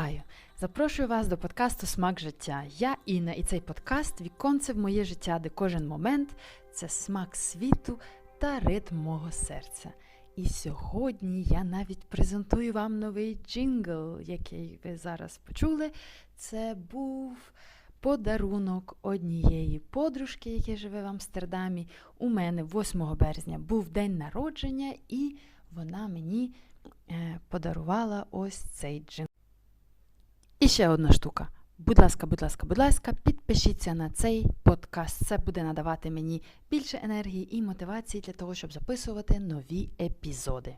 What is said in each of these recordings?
Вітаю! Запрошую вас до подкасту Смак життя. Я Інна, і цей подкаст віконце в моє життя, де кожен момент це смак світу та ритм мого серця. І сьогодні я навіть презентую вам новий джингл, який ви зараз почули. Це був подарунок однієї подружки, яка живе в Амстердамі. У мене 8 березня був день народження, і вона мені е, подарувала ось цей джингл. І ще одна штука. Будь ласка, будь ласка, будь ласка, підпишіться на цей подкаст. Це буде надавати мені більше енергії і мотивації для того, щоб записувати нові епізоди.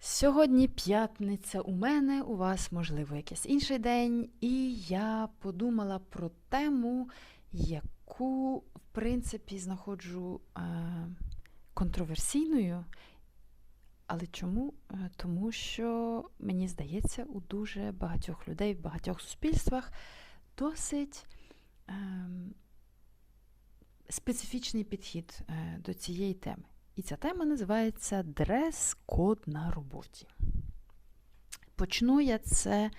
Сьогодні п'ятниця у мене, у вас, можливо, якийсь інший день, і я подумала про тему, яку, в принципі, знаходжу е, контроверсійною. Але чому? Е, Тому що, мені здається, у дуже багатьох людей, в багатьох суспільствах досить ем, специфічний підхід е, до цієї теми. І ця тема називається дрес-код на роботі. Почну я це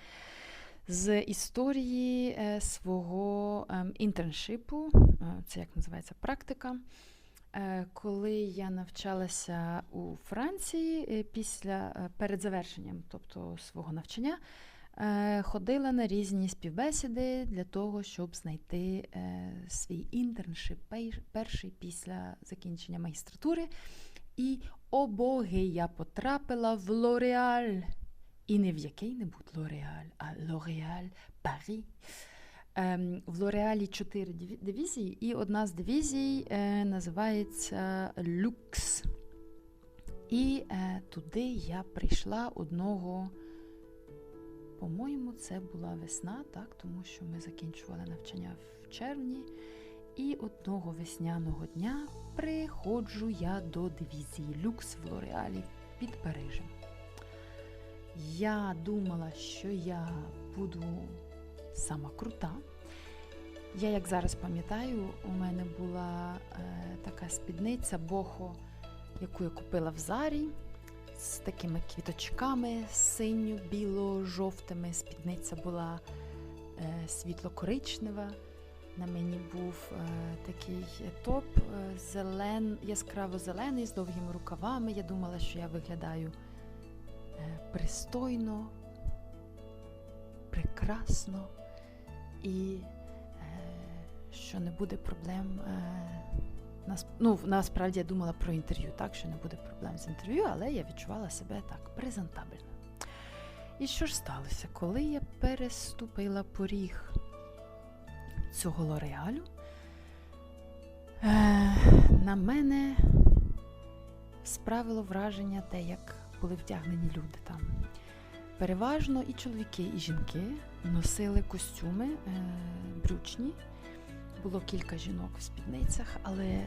з історії е, свого ем, інтерншипу, це як називається практика. Е, Коли я навчалася у Франції е, після е, перед завершенням, тобто свого навчання, ходила на різні співбесіди для того, щоб знайти свій інтерншип перший після закінчення магістратури. І о боги, я потрапила в Лореаль. І не в який-небудь Лореаль, а Лореаль Парі. Ем, в Лореалі чотири дивізії, і одна з дивізій е, називається Люкс. І е, туди я прийшла одного, по-моєму, це була весна, так, тому що ми закінчували навчання в червні. І одного весняного дня приходжу я до дивізії Люкс в Лореалі під Парижем. Я думала, що я буду сама крута. Я, як зараз пам'ятаю, у мене була е, така спідниця бохо, яку я купила в Зарі з такими квіточками синьо-біло-жовтими. Спідниця була е, світло-коричнева. На мені був е, такий топ е, зелен, яскраво-зелений з довгими рукавами. Я думала, що я виглядаю е, пристойно, прекрасно і що не буде проблем. Е, ну, насправді я думала про інтерв'ю, так, що не буде проблем з інтерв'ю, але я відчувала себе так презентабельно. І що ж сталося? Коли я переступила поріг цього лореалю, е, на мене справило враження те, як були вдягнені люди там. Переважно і чоловіки, і жінки носили костюми е, брючні. Було кілька жінок в спідницях, але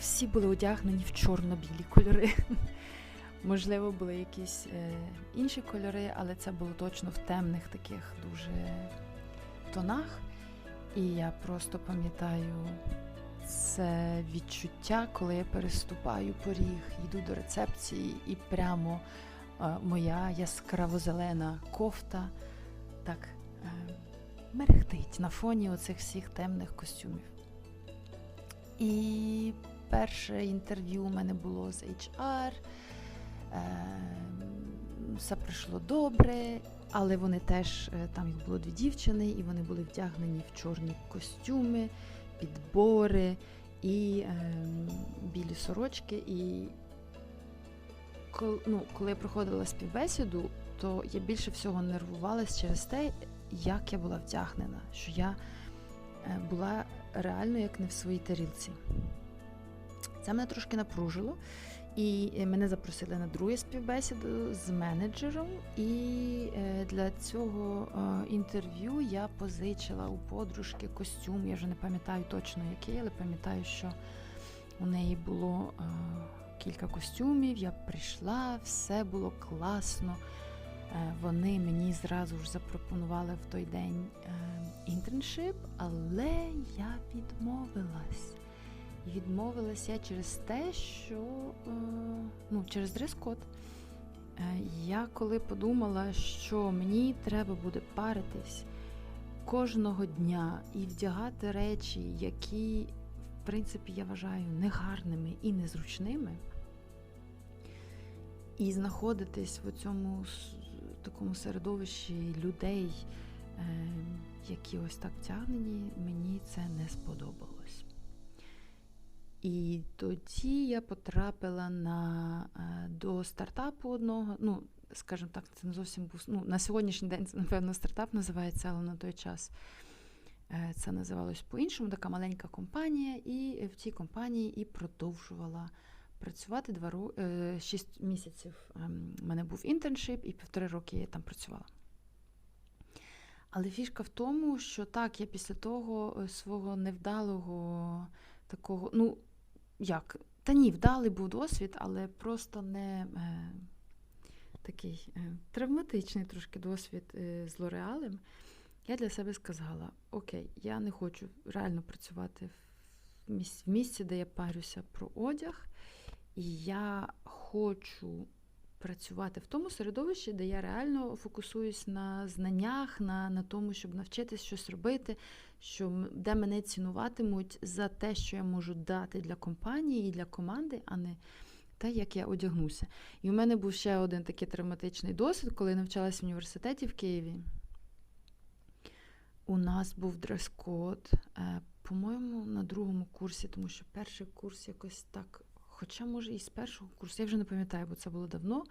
всі були одягнені в чорно-білі кольори. Можливо, були якісь е, інші кольори, але це було точно в темних таких дуже тонах. І я просто пам'ятаю це відчуття, коли я переступаю поріг, йду до рецепції і прямо е, моя яскраво-зелена кофта так е, мерехтить на фоні оцих всіх темних костюмів. І перше інтерв'ю у мене було з HR. Е, все пройшло добре, але вони теж, е, там їх було дві дівчини, і вони були вдягнені в чорні костюми, підбори і е, білі сорочки. І коли, ну, коли я проходила співбесіду, то я більше всього нервувалась через те, як я була вдягнена, що я е, була реально як не в своїй тарілці. Це мене трошки напружило, і е, мене запросили на другу співбесіду з менеджером. І е, для цього інтерв'ю я позичила у подружки костюм. Я вже не пам'ятаю точно який, але пам'ятаю, що у неї було кілька костюмів. Я прийшла, все було класно. Е, Вони мені зразу ж запропонували в той день е, інтерншип, але я відмовилась. І відмовилась я через те, що е, ну, через дрес-код. Я коли подумала, що мені треба буде паритись кожного дня і вдягати речі, які, в принципі, я вважаю негарними і незручними, і знаходитись в цьому с- такому середовищі людей, е, які ось так втягнені, мені це не сподобалось. І тоді я потрапила на, е, до стартапу одного. Ну, скажімо так, це не зовсім був. Ну, на сьогоднішній день це, напевно, стартап називається, але на той час е, це називалось по-іншому, така маленька компанія, і в цій компанії і продовжувала працювати два ро... е, шість місяців. ем, У мене був інтерншип, і півтори роки я там працювала. Але фішка в тому, що так, я після того е, свого невдалого такого, ну, як? Та ні, вдалий був досвід, але просто не е, такий е, травматичний трошки досвід е, з Лореалем. Я для себе сказала: Окей, я не хочу реально працювати в місці, де я парюся про одяг, і я хочу працювати в тому середовищі, де я реально фокусуюсь на знаннях, на, на тому, щоб навчитись щось робити, що, де мене цінуватимуть за те, що я можу дати для компанії і для команди, а не те, як я одягнуся. І у мене був ще один такий травматичний досвід, коли я навчалась в університеті в Києві. У нас був дрес-код, е, по-моєму, на другому курсі, тому що перший курс якось так, хоча, може, і з першого курсу, я вже не пам'ятаю, бо це було давно.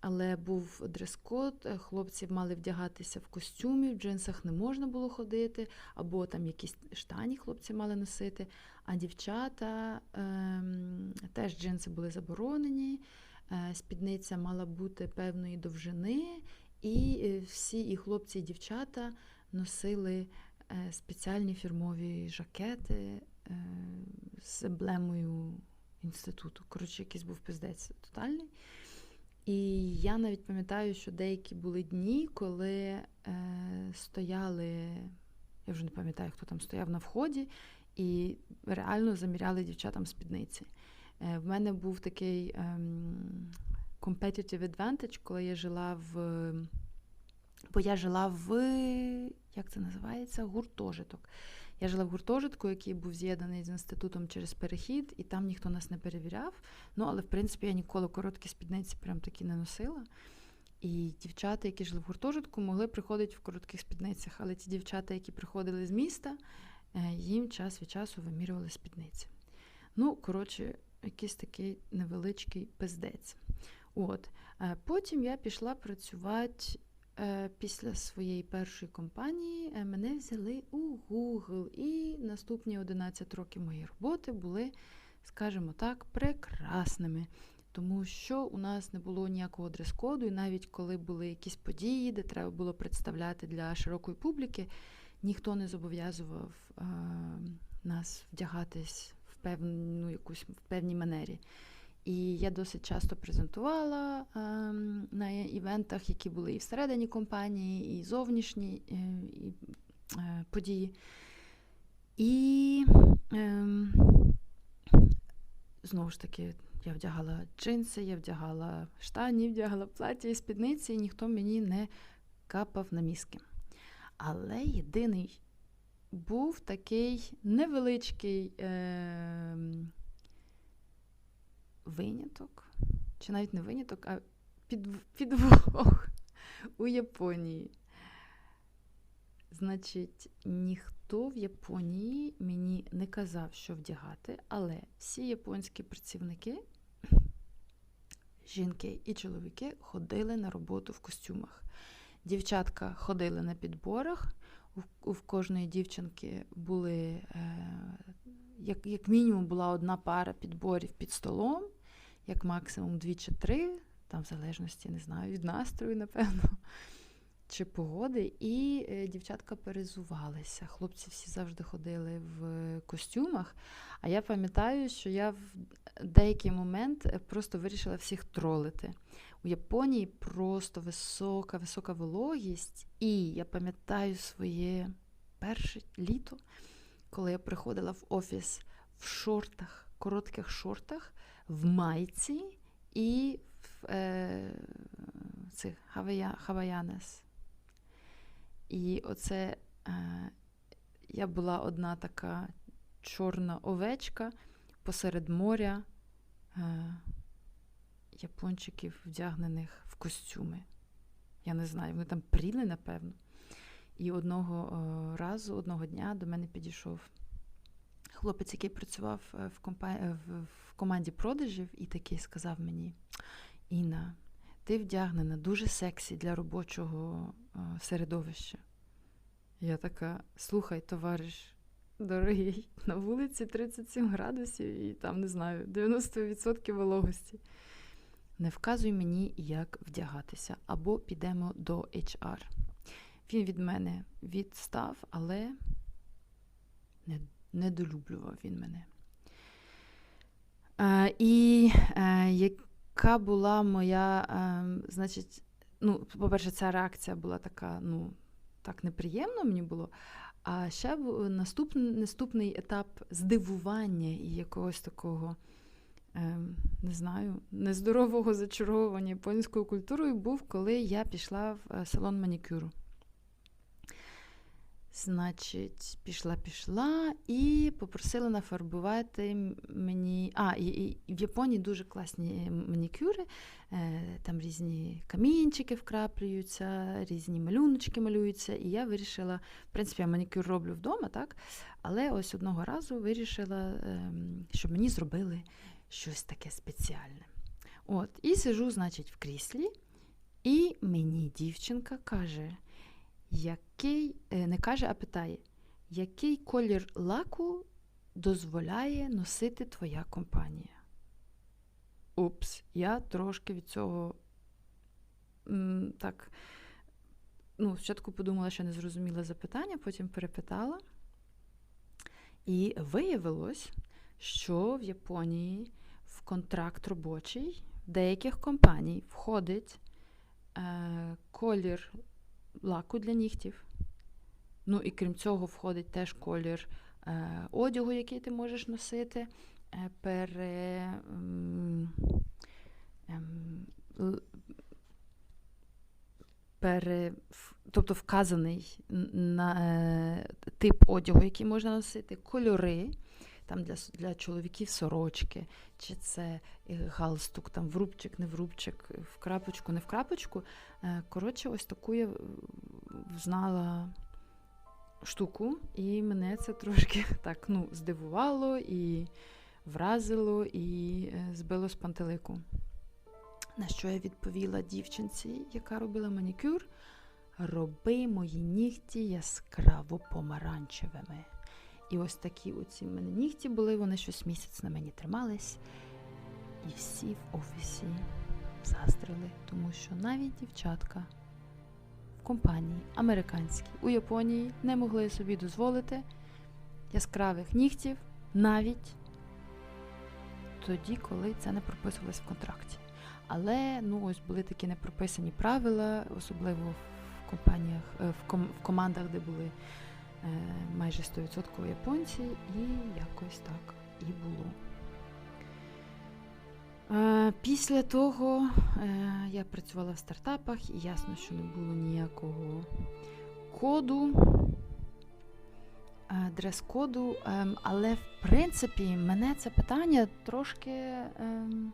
Але був дрес-код, е, хлопці мали вдягатися в костюмі, в джинсах не можна було ходити, або там якісь штані хлопці мали носити, а дівчата ем, теж джинси були заборонені, е, спідниця мала бути певної довжини, і е, всі і хлопці, і дівчата носили е, спеціальні фірмові жакети е, з емблемою інституту. Коротше, якийсь був пиздець тотальний. І я навіть пам'ятаю, що деякі були дні, коли е, стояли, я вже не пам'ятаю, хто там стояв на вході, і реально заміряли дівчатам спідниці. Е, в мене був такий ем, competitive advantage, коли я жила в. Бо я жила в як це називається? Гуртожиток. Я жила в гуртожитку, який був з'єднаний з інститутом через перехід, і там ніхто нас не перевіряв. Ну, але в принципі я ніколи короткі спідниці прям такі не носила. І дівчата, які жили в гуртожитку, могли приходити в коротких спідницях. Але ті дівчата, які приходили з міста, е, їм час від часу вимірювали спідниці. Ну, коротше, якийсь такий невеличкий пиздець. От. Е, Потім я пішла працювати після своєї першої компанії. е, Мене взяли у Google, і наступні 11 років моєї роботи були, скажімо так, прекрасними. Тому що у нас не було ніякого дрес-коду, і навіть коли були якісь події, де треба було представляти для широкої публіки, ніхто не зобов'язував е, нас вдягатись в певну якусь в певній манері. І я досить часто презентувала е, на івентах, які були і всередині компанії, і зовнішні е, і, е, події. І е, знову ж таки, я вдягала джинси, я вдягала штані, вдягала плаття і спідниці, і ніхто мені не капав на мізки. Але єдиний був такий невеличкий е, виняток, чи навіть не виняток, а під, підвох у Японії. Значить, ніхто в Японії мені не казав, що вдягати, але всі японські працівники, жінки і чоловіки, ходили на роботу в костюмах. Дівчатка ходили на підборах, у, кожної дівчинки були, е, як, як мінімум, була одна пара підборів під столом, як максимум дві чи три, там в залежності, не знаю, від настрою, напевно чи погоди, і е, дівчатка перезувалися. Хлопці всі завжди ходили в костюмах. А я пам'ятаю, що я в деякий момент е, просто вирішила всіх тролити. У Японії просто висока, висока вологість. І я пам'ятаю своє перше літо, коли я приходила в офіс в шортах, коротких шортах, в майці і е, цих хавая, хаваянес. І оце е, я була одна така чорна овечка посеред моря е, япончиків, вдягнених в костюми. Я не знаю, вони там пріли, напевно. І одного е, разу, одного дня до мене підійшов хлопець, який працював е, в, компа... е, в, в команді продажів, і такий сказав мені: Інна, ти вдягнена дуже сексі для робочого е, середовища. Я така: слухай, товариш, дорогий, на вулиці 37 градусів і там, не знаю, 90% вологості. Не вказуй мені, як вдягатися, або підемо до HR. Він від мене відстав, але недолюблював він мене. Е, і е, яка була моя, е, значить, ну, по-перше, ця реакція була така, ну, так неприємно мені було. А ще наступний, наступний етап здивування і якогось такого, не знаю, нездорового зачаровування японською культурою був, коли я пішла в салон манікюру. Значить, пішла, пішла і попросила нафарбувати мені. А, і, і в Японії дуже класні манікюри. Е, там різні камінчики вкраплюються, різні малюночки малюються. І я вирішила, в принципі, я манікюр роблю вдома, так? Але ось одного разу вирішила, е, щоб мені зробили щось таке спеціальне. От, і сижу, значить, в кріслі, і мені дівчинка каже який е, не каже, а питає, який колір лаку дозволяє носити твоя компанія? Упс, я трошки від цього так. Ну, спочатку подумала, що не зрозуміла запитання, потім перепитала. І виявилось, що в Японії в контракт робочий деяких компаній входить е, колір лаку для нігтів. Ну і крім цього, входить теж колір е, одягу, який ти можеш носити, е, пере, ем, пере, тобто вказаний на е, тип одягу, який можна носити, кольори. Там для, для чоловіків сорочки, чи це е, галстук, там врубчик, не врубчик, в крапочку, не в крапочку. Е, Коротше, ось таку я е, знала штуку, і мене це трошки так ну, здивувало і вразило, і збило з пантелику. На що я відповіла дівчинці, яка робила манікюр: роби мої нігті яскраво помаранчевими. І ось такі оці в мене нігті були, вони щось місяць на мені тримались. І всі в офісі заздрили, тому що навіть дівчатка в компанії американській у Японії не могли собі дозволити яскравих нігтів навіть тоді, коли це не прописувалось в контракті. Але ну ось були такі непрописані правила, особливо в компаніях, е, в, ком, в командах, де були майже 100% японці, і якось так і було. Е, Після того е, я працювала в стартапах, і ясно, що не було ніякого коду, е, дрес-коду. ем, Але, в принципі, мене це питання трошки. ем,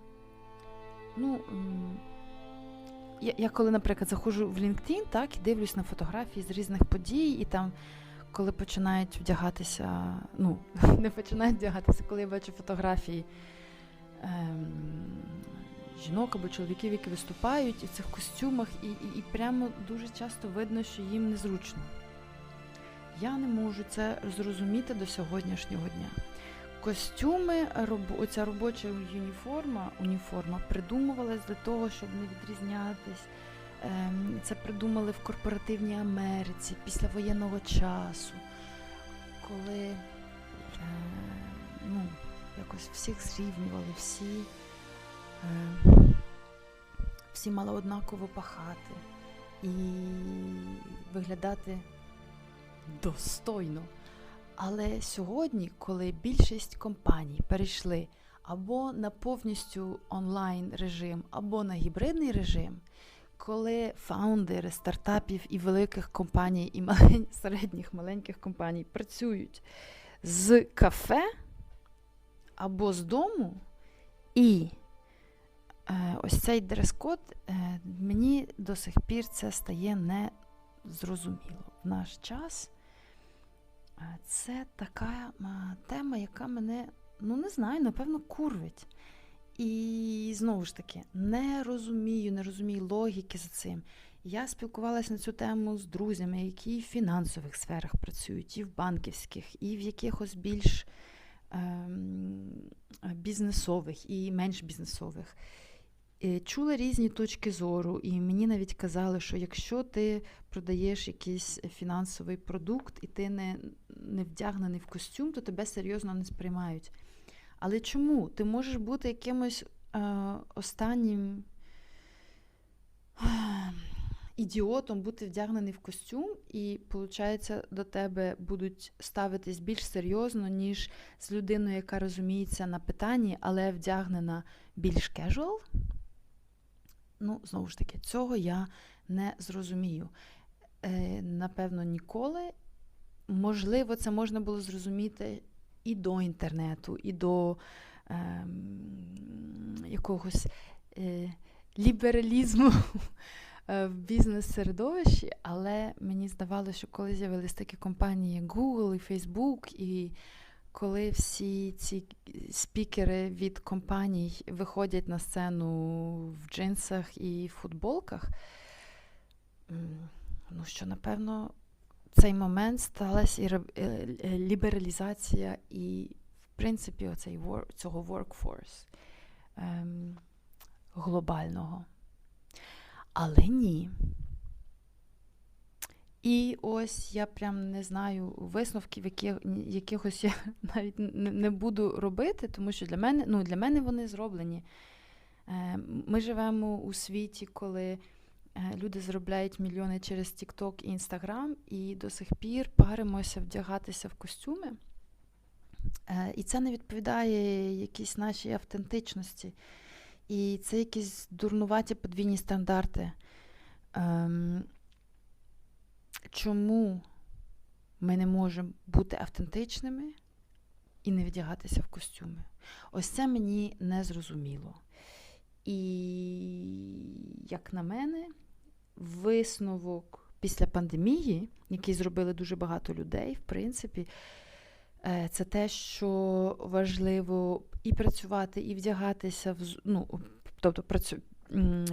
Ну, я коли, наприклад, заходжу в LinkedIn, так, і дивлюсь на фотографії з різних подій, і там, коли починають вдягатися, ну, не починають вдягатися, коли я бачу фотографії ем, жінок або чоловіків, які виступають і в цих костюмах, і, і, і прямо дуже часто видно, що їм незручно. Я не можу це зрозуміти до сьогоднішнього дня. Костюми, роб- робоча уніформа, уніформа придумувалась для того, щоб не відрізнятись. Ем, Це придумали в корпоративній Америці після воєнного часу, коли е, ну, якось всіх зрівнювали, всі, е, всі мали однаково пахати і виглядати достойно. Але сьогодні, коли більшість компаній перейшли або на повністю онлайн режим, або на гібридний режим, коли фаундери стартапів і великих компаній, і малень, середніх маленьких компаній працюють з кафе або з дому, і е, ось цей дрес-код, е, мені до сих пір це стає не зрозуміло. В наш час е, це така тема, яка мене, ну не знаю, напевно, курвить. І знову ж таки, не розумію, не розумію логіки за цим. Я спілкувалася на цю тему з друзями, які в фінансових сферах працюють, і в банківських, і в якихось більш ем, бізнесових, і менш бізнесових. Чула різні точки зору, і мені навіть казали, що якщо ти продаєш якийсь фінансовий продукт і ти не, не вдягнений в костюм, то тебе серйозно не сприймають. Але чому? Ти можеш бути якимось е, останнім ідіотом, бути вдягнений в костюм, і, виходить, до тебе будуть ставитись більш серйозно, ніж з людиною, яка розуміється на питанні, але вдягнена більш кежуал. Ну, знову ж таки, цього я не зрозумію. Е, Напевно, ніколи. Можливо, це можна було зрозуміти і до інтернету, і до е, якогось е, лібералізму е, в бізнес-середовищі, але мені здавалося, що коли з'явились такі компанії, як Google і Facebook, і коли всі ці спікери від компаній виходять на сцену в джинсах і в футболках, ну що, напевно, цей момент сталася і лібералізація і, в принципі, оцей цього workforce ем, глобального. Але ні. І ось я прям не знаю висновків, які, якихось я навіть не буду робити, тому що для мене ну, для мене вони зроблені. Ем, ми живемо у світі, коли Е, люди заробляють мільйони через TikTok і Instagram, і до сих пір паримося вдягатися в костюми. Е, і це не відповідає якійсь нашій автентичності. І це якісь дурнуваті подвійні стандарти. Ем, чому ми не можемо бути автентичними і не вдягатися в костюми? Ось це мені не зрозуміло. І, як на мене, висновок після пандемії, який зробили дуже багато людей, в принципі, е, це те, що важливо і працювати, і вдягатися в ну, тобто працю,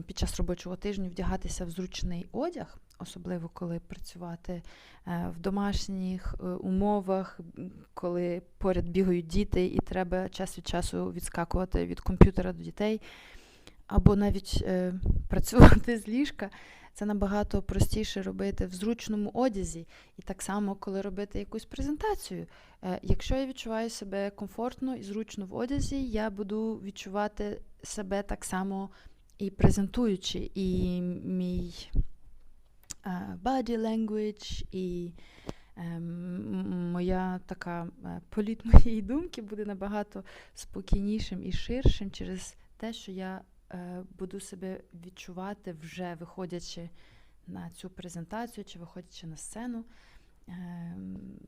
під час робочого тижня вдягатися в зручний одяг. Особливо коли працювати е, в домашніх е, умовах, коли поряд бігають діти, і треба час від часу відскакувати від комп'ютера до дітей, або навіть працювати з ліжка. Це набагато простіше робити в зручному одязі. І так само, коли робити якусь презентацію. Е, якщо я відчуваю себе комфортно і зручно в одязі, я буду відчувати себе так само і презентуючи, і мій е, body language, і ем, моя така е, політ моєї думки буде набагато спокійнішим і ширшим через те, що я Е, буду себе відчувати вже виходячи на цю презентацію чи виходячи на сцену, ем,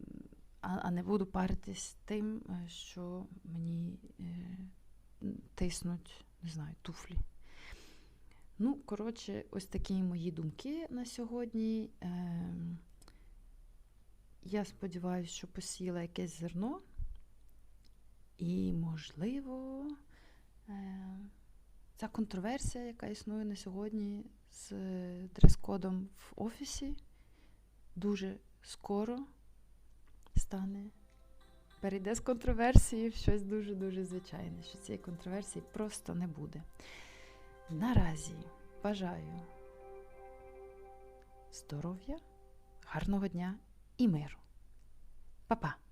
а не буду паритись тим, е, що мені е, тиснуть, не знаю, туфлі. Ну, коротше, ось такі мої думки на сьогодні. Ем, я сподіваюся, що посіяла якесь зерно, і, можливо, Ця контроверсія, яка існує на сьогодні з дрес-кодом в офісі, дуже скоро стане, перейде з контроверсії в щось дуже-дуже звичайне, що цієї контроверсії просто не буде. Наразі бажаю здоров'я, гарного дня і миру. Па-па!